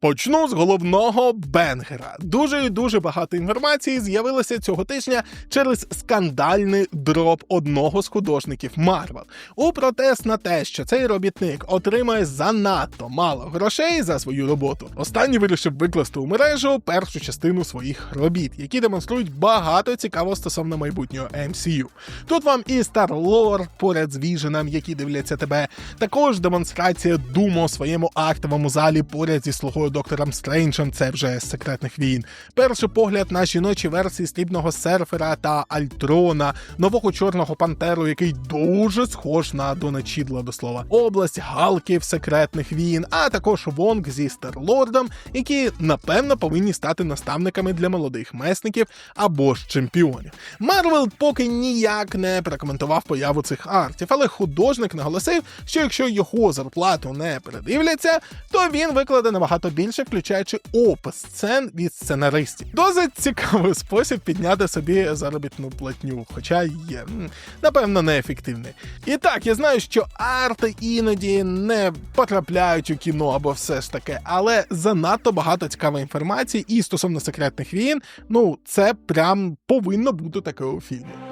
Почну з головного бенгера. Дуже і дуже багато інформації з'явилося цього тижня через скандальний дроп одного з художників Марвел. У протест на те, що цей робітник отримає занадто мало грошей за свою роботу. Останній вирішив викласти у мережу першу частину своїх робіт, які демонструють багато цікавого стосовно майбутнього MCU. Тут вам і Star-Lord поряд з Віженом, які дивляться тебе. Також демонстрація Думо у своєму актовому залі поряд зі слугою доктором Стрейнджем, це вже з секретних війн. Перший погляд на жіночі версії срібного серфера та Альтрона, нового чорного пантеру, який дуже схож на Дона Чідла до слова, область Галків секретних війн, а також Вонг зі Старлордом, які напевно повинні стати наставниками для молодих месників або ж чемпіонів. Марвел поки ніяк не прокоментував появу цих артів, але художник наголосив, що якщо його зарплату не передивляться, то він викладе набагато більше, включаючи опис сцен від сценаристів. Досить цікавий спосіб підняти собі заробітну платню, хоча є напевно неефективний. І так, я знаю, що арти іноді не потрапляють у кіно або все ж таке, але занадто багато цікавої інформації і стосовно секретних війн, ну це прям повинно бути таке у фільмі.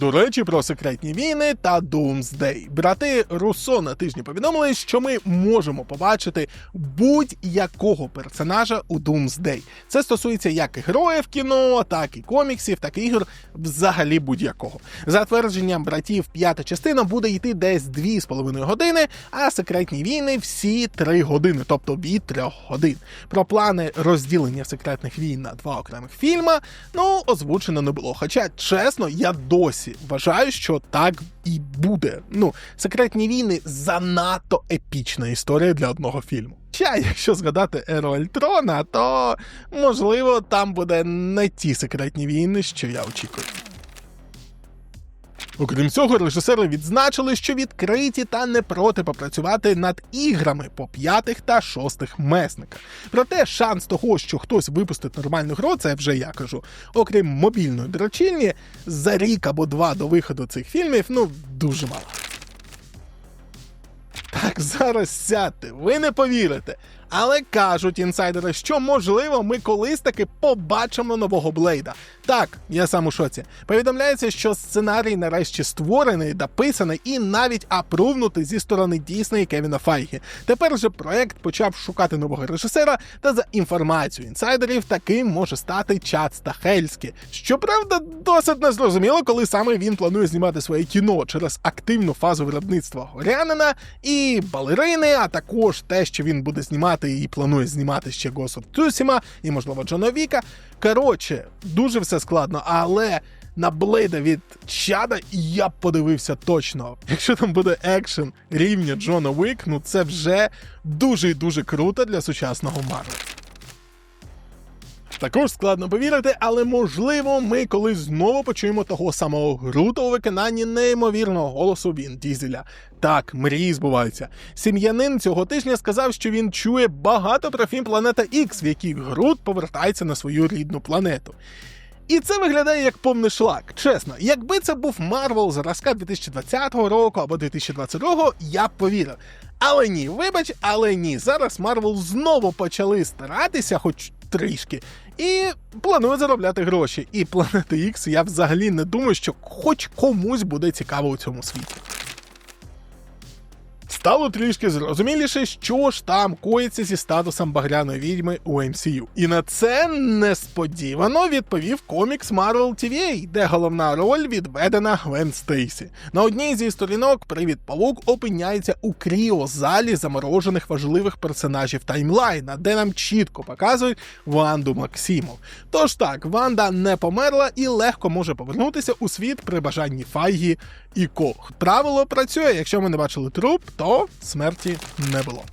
До речі, про секретні війни та Doomsday. Брати Руссо на тижні повідомили, що ми можемо побачити будь-якого персонажа у Doomsday. Це стосується як і героїв кіно, так і коміксів, так і ігор, взагалі будь-якого. За твердженням братів, п'ята частина буде йти десь 2,5 години, а секретні війни всі 3 години, тобто від 3 годин. Про плани розділення секретних війн на два окремих фільма, ну озвучено не було. Хоча, чесно, я досі вважаю, що так і буде. Ну, секретні війни занадто епічна історія для одного фільму. Ча, якщо згадати Еру Альтрона, то можливо там буде не ті секретні війни, що я очікую. Окрім цього, режисери відзначили, що відкриті та не проти попрацювати над іграми по п'ятих та шостих месниках. Проте шанс того, що хтось випустить нормальну гру, це вже я кажу. Окрім мобільної дрочильні, за рік або два до виходу цих фільмів, ну дуже мало. Так, зараз сядьте, ви не повірите. Але кажуть інсайдери, що можливо ми колись таки побачимо нового Блейда. Так, я сам у шоці. Повідомляється, що сценарій нарешті створений, дописаний і навіть апрувнутий зі сторони Дійсної Кевіна Файгі. Тепер же проект почав шукати нового режисера, та за інформацією інсайдерів таким може стати Чад Стахельський. Щоправда, досить незрозуміло, коли саме він планує знімати своє кіно через активну фазу виробництва горянина і балерини, а також те, що він буде знімати і планує знімати ще Госу Тюсіма і, можливо, Джона Віка. Коротше, дуже все складно, але. На Блейда від Чада я б подивився точно. Якщо там буде екшен рівня Джона Вік, ну це вже дуже і дуже круто для сучасного Марвел. Також складно повірити, але можливо, ми колись знову почуємо того самого Грута у виконанні неймовірного голосу Він Дізеля. Так, мрії збуваються. Сім'янин цього тижня сказав, що він чує багато про фільм Планета Ікс, в якій Грут повертається на свою рідну планету. І це виглядає як повний шлак. Чесно, якби це був Марвел зразка 2020 року або 2022, я б повірив. Але ні, вибач, але ні. Зараз Марвел знову почали старатися, хоч трішки, і планує заробляти гроші. І Планета Ікс я взагалі не думаю, що хоч комусь буде цікаво у цьому світі. Стало трішки зрозуміліше, що ж там коїться зі статусом багряної відьми у MCU. І на це несподівано відповів комікс Marvel TVA, де головна роль відведена Гвен Стейсі. На одній зі сторінок Привід Павук опиняється у кріозалі заморожених важливих персонажів таймлайна, де нам чітко показують Ванду Максимов. Тож так, Ванда не померла і легко може повернутися у світ при бажанні Файгі і Кох. Правило працює, якщо ми не бачили труп, то смерті не було.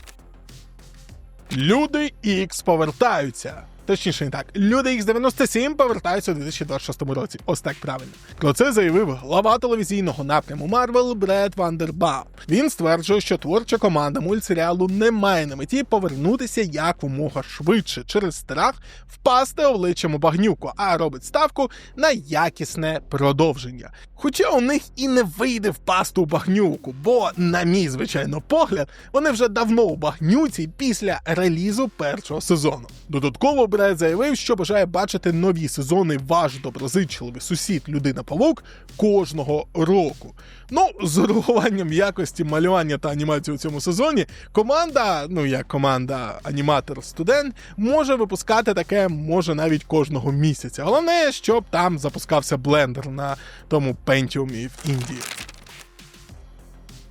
Люди Ікс повертаються. Точніше не так, люди X97 повертаються у 2026 році. Ось так правильно. Про це заявив глава телевізійного напряму Марвел Бред Вандербаум. Він стверджує, що творча команда мультсеріалу не має на меті повернутися якомога швидше через страх впасти обличчям у багнюку, а робить ставку на якісне продовження. Хоча у них і не вийде впасти у багнюку, бо, на мій звичайно погляд, вони вже давно у багнюці після релізу першого сезону. Додатково Бред заявив, що бажає бачити нові сезони ваш доброзичливий сусід людина павук кожного року. Ну, з урахуванням якості малювання та анімації у цьому сезоні, команда, ну як команда аніматор-студент, може випускати таке може навіть кожного місяця. Головне, щоб там запускався блендер на тому пентіумі в Індії.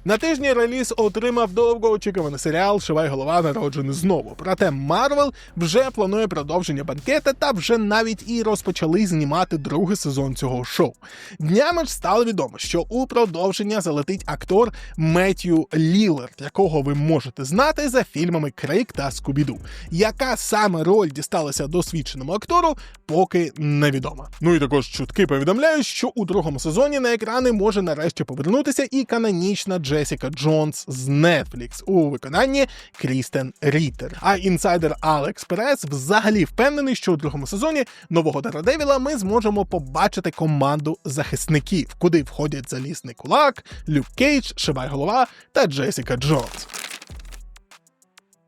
На тижні реліз отримав довгоочікуваний серіал Шивай голова народжений знову. Проте Марвел вже планує продовження банкета та вже навіть і розпочали знімати другий сезон цього шоу. Днями ж стало відомо, що у продовження залетить актор Меттью Лілард, якого ви можете знати за фільмами Крейк та Скубіду. Яка саме роль дісталася досвідченому актору, поки невідомо. Ну і також чутки повідомляють, що у другому сезоні на екрани може нарешті повернутися і канонічна Джесіка Джонс з Netflix у виконанні Крістен Рітер. А інсайдер Алекс Перес взагалі впевнений, що у другому сезоні нового Дарадевіла ми зможемо побачити команду захисників, куди входять залізний кулак, Люк Кейдж, Шивай Голова та Джесіка Джонс.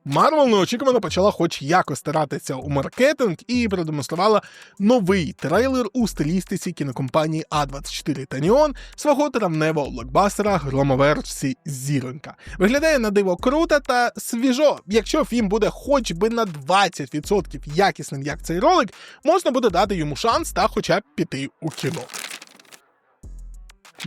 Марвел неочікувано почала хоч якось старатися у маркетинг і продемонструвала новий трейлер у стилістиці кінокомпанії А24 та Ніон свого травневого блокбастера Громоверсі Зіронька. Виглядає на диво круто та свіжо. Якщо фільм буде хоч би на 20% якісним, як цей ролик, можна буде дати йому шанс та хоча б піти у кіно.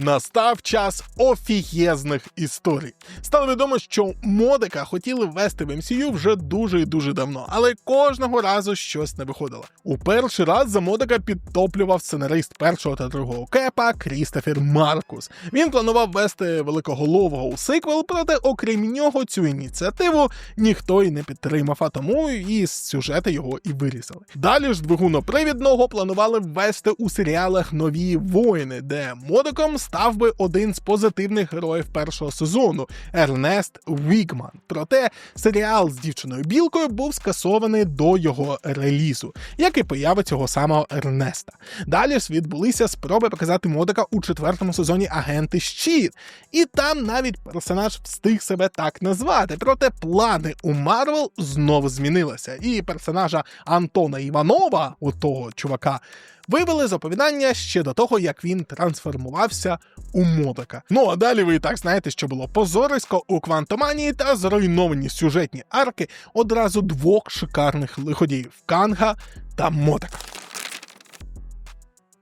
Настав час офігезних історій. Стало відомо, що модика хотіли ввести в MCU вже дуже і дуже давно, але кожного разу щось не виходило. У перший раз за модика підтоплював сценарист першого та другого кепа Крістофер Маркус. Він планував ввести великоголового у сиквел, проте окрім нього цю ініціативу ніхто й не підтримав, а тому і з сюжету його і вирізали. Далі ж двигунопривідного планували ввести у серіалах нові воїни, де модиком став би один з позитивних героїв першого сезону Ернест Вігман. Проте серіал з дівчиною білкою був скасований до його релізу, як і поява цього самого Ернеста. Далі ж відбулися спроби показати модика у четвертому сезоні Агенти Щит, і там навіть персонаж встиг себе так назвати. Проте плани у Марвел знову змінилися, і персонажа Антона Іванова, у того чувака вивели з оповідання ще до того, як він трансформувався у модика. Ну а далі ви і так знаєте, що було позорисько у квантоманії та зруйновані сюжетні арки одразу двох шикарних лиходіїв Канга та Модика.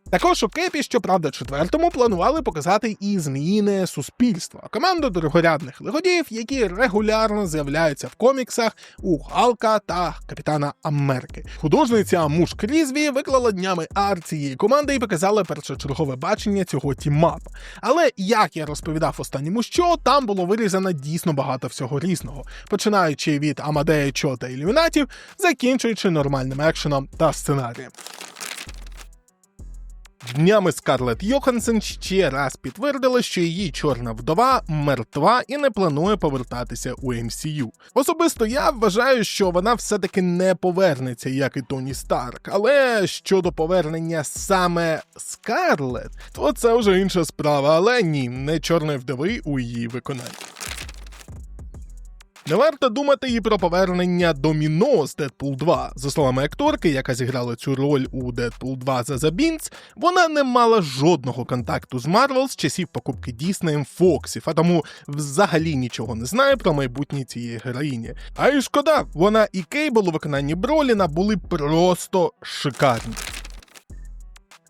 Також у кепі, щоправда, четвертому планували показати і зміїне суспільство, команду дорогорядних лиходіїв, які регулярно з'являються в коміксах у Галка та Капітана Америки. Художниця Муш Крізві виклала днями арт цієї команди і показала першочергове бачення цього тімапа. Але як я розповідав останньому, що там було вирізано дійсно багато всього різного, починаючи від Амадея Чо та ілюмінатів, закінчуючи нормальним екшеном та сценарієм. Днями Скарлетт Йохансен ще раз підтвердила, що її чорна вдова мертва і не планує повертатися у MCU. Особисто я вважаю, що вона все-таки не повернеться, як і Тоні Старк. Але щодо повернення саме Скарлетт, то це вже інша справа. Але ні, не чорної вдови у її виконанні. Не варто думати і про повернення Доміно з Дедпул 2. За словами акторки, яка зіграла цю роль у Дедпул 2 за Забінц, вона не мала жодного контакту з Марвел з часів покупки Діснеєм Фоксів, а тому взагалі нічого не знає про майбутнє цієї героїні. А й шкода, вона і Кейбл у виконанні Броліна були просто шикарні.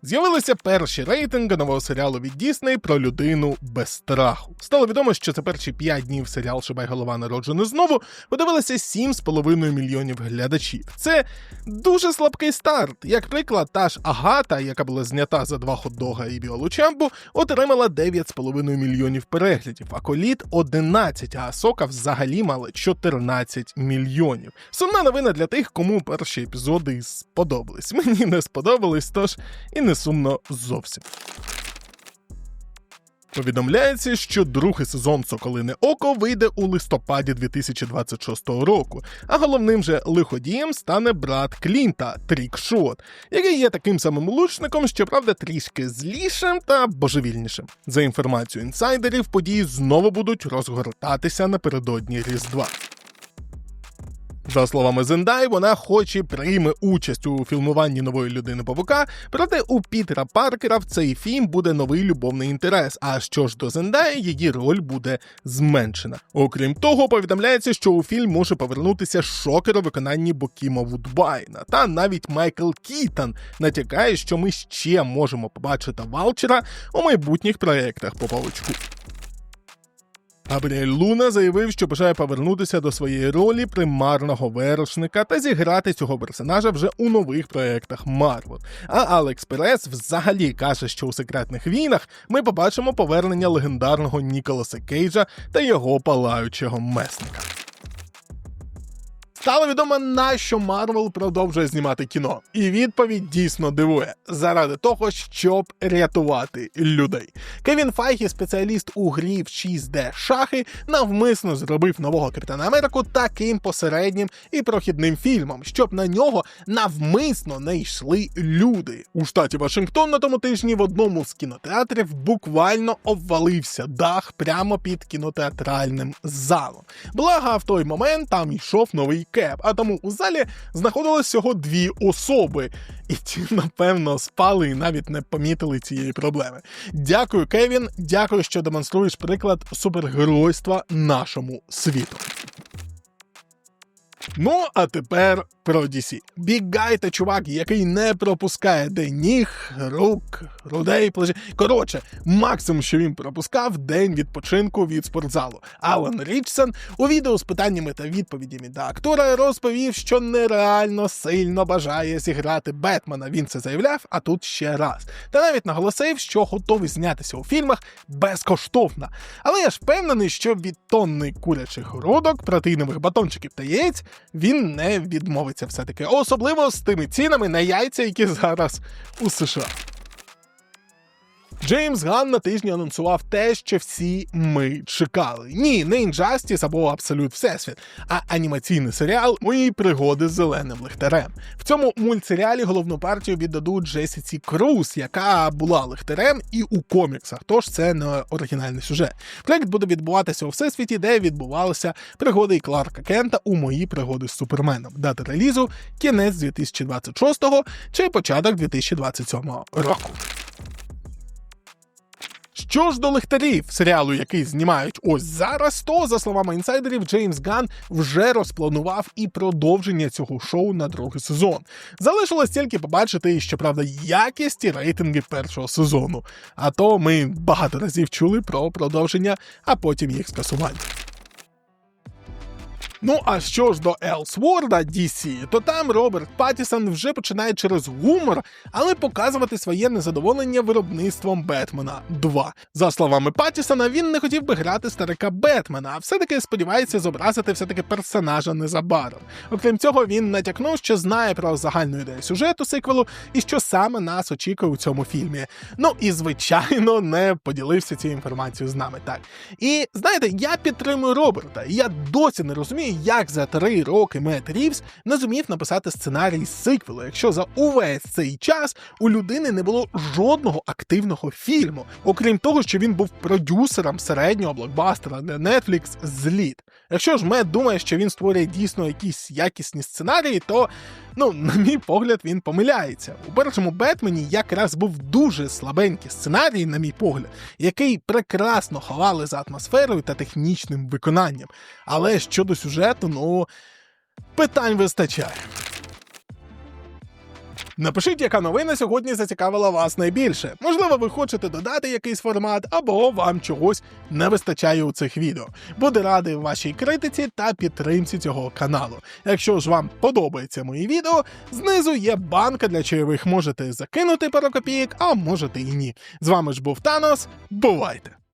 З'явилися перші рейтинги нового серіалу від Дісней про людину без страху. Стало відомо, що це перші 5 днів серіал Шибай голова народжений знову подивилися 7,5 мільйонів глядачів. Це дуже слабкий старт. Як приклад, та ж Агата, яка була знята за два хот-дога і біолучамбу, отримала 9,5 мільйонів переглядів, а коліт 11, а Сока взагалі мала 14 мільйонів. Сумна новина для тих, кому перші епізоди сподобались. Мені не сподобались, тож і не сумно зовсім. Повідомляється, що другий сезон Соколине Око вийде у листопаді 2026 року, а головним же лиходієм стане брат Клінта Трікшот, який є таким самим лучником, щоправда, трішки злішим та божевільнішим. За інформацією інсайдерів, події знову будуть розгортатися напередодні Різдва. За словами Зендай, вона хоч прийме участь у фільмуванні нової людини павука, проте у Пітера Паркера в цей фільм буде новий любовний інтерес. А що ж до Зендаї, її роль буде зменшена. Окрім того, повідомляється, що у фільм може повернутися шокер у виконанні Бокіма Вудбайна. Та навіть Майкл Кітон натякає, що ми ще можемо побачити Валчера у майбутніх проєктах по павучку. Габріель Луна заявив, що бажає повернутися до своєї ролі примарного вершника та зіграти цього персонажа вже у нових проєктах Марвел. А Алекс Перес взагалі каже, що у секретних війнах ми побачимо повернення легендарного Ніколаса Кейджа та його палаючого месника. Стало відомо, на що Марвел продовжує знімати кіно, і відповідь дійсно дивує заради того, щоб рятувати людей. Кевін Файгі, спеціаліст у грі в 6D шахи, навмисно зробив нового Капітана Америку таким посереднім і прохідним фільмом, щоб на нього навмисно не йшли люди. У штаті Вашингтон на тому тижні в одному з кінотеатрів буквально обвалився дах прямо під кінотеатральним залом. Благо, в той момент там йшов новий кеп, а тому у залі знаходилось всього дві особи, і ті, напевно, спали і навіть не помітили цієї проблеми. Дякую, Кевін. Дякую, що демонструєш приклад супергеройства нашому світу. Ну, а тепер про DC. Бігай та чувак, який не пропускає день ніг, рук, грудей, плечі. Коротше, максимум, що він пропускав день відпочинку від спортзалу. Алан Річсон у відео з питаннями та відповідями до актора розповів, що нереально сильно бажає зіграти Бетмена. Він це заявляв, а тут ще раз. Та навіть наголосив, що готовий знятися у фільмах безкоштовно. Але я ж впевнений, що від тонни курячих грудок, протеїнових батончиків та яєць він не відмовиться все-таки, особливо з тими цінами на яйця, які зараз у США. Джеймс Ган на тижні анонсував те, що всі ми чекали. Ні, не Injustice або Абсолют Всесвіт, а анімаційний серіал Мої пригоди з зеленим лихтарем. В цьому мультсеріалі головну партію віддадуть Джесіці Круз, яка була лихтарем і у коміксах. Тож це не оригінальний сюжет. Проект буде відбуватися у всесвіті, де відбувалися пригоди Кларка Кента у мої пригоди з Суперменом. Дата релізу кінець 2026 чи початок 2027 року. Що ж до лихтарів серіалу, який знімають ось зараз, то за словами інсайдерів, Джеймс Ган вже розпланував і продовження цього шоу на другий сезон. Залишилось тільки побачити, щоправда, якість і рейтинги першого сезону. А то ми багато разів чули про продовження, а потім їх скасування. Ну а що ж до Елсворда DC, то там Роберт Паттісон вже починає через гумор, але показувати своє незадоволення виробництвом Бетмена 2. За словами Паттісона, він не хотів би грати старика Бетмена, а все-таки сподівається зобразити все-таки персонажа незабаром. Окрім цього, він натякнув, що знає про загальну ідею сюжету сиквелу і що саме нас очікує у цьому фільмі. Ну і звичайно не поділився цією інформацією з нами. Так і знаєте, я підтримую Роберта, і я досі не розумію як за три роки Мет Рівс не зумів написати сценарій сиквелу, якщо за увесь цей час у людини не було жодного активного фільму, окрім того, що він був продюсером середнього блокбастера для Netflix зліт. Якщо ж Мет думає, що він створює дійсно якісь якісні сценарії, то ну, на мій погляд, він помиляється. У першому Бетмені якраз був дуже слабенький сценарій, на мій погляд, який прекрасно ховали за атмосферою та технічним виконанням. Але щодо сюжету, ну питань вистачає. Напишіть, яка новина сьогодні зацікавила вас найбільше. Можливо, ви хочете додати якийсь формат, або вам чогось не вистачає у цих відео. Буду радий вашій критиці та підтримці цього каналу. Якщо ж вам подобається мої відео, знизу є банка для чайових. Можете закинути пару копійок, а можете і ні. З вами ж був Танос. Бувайте!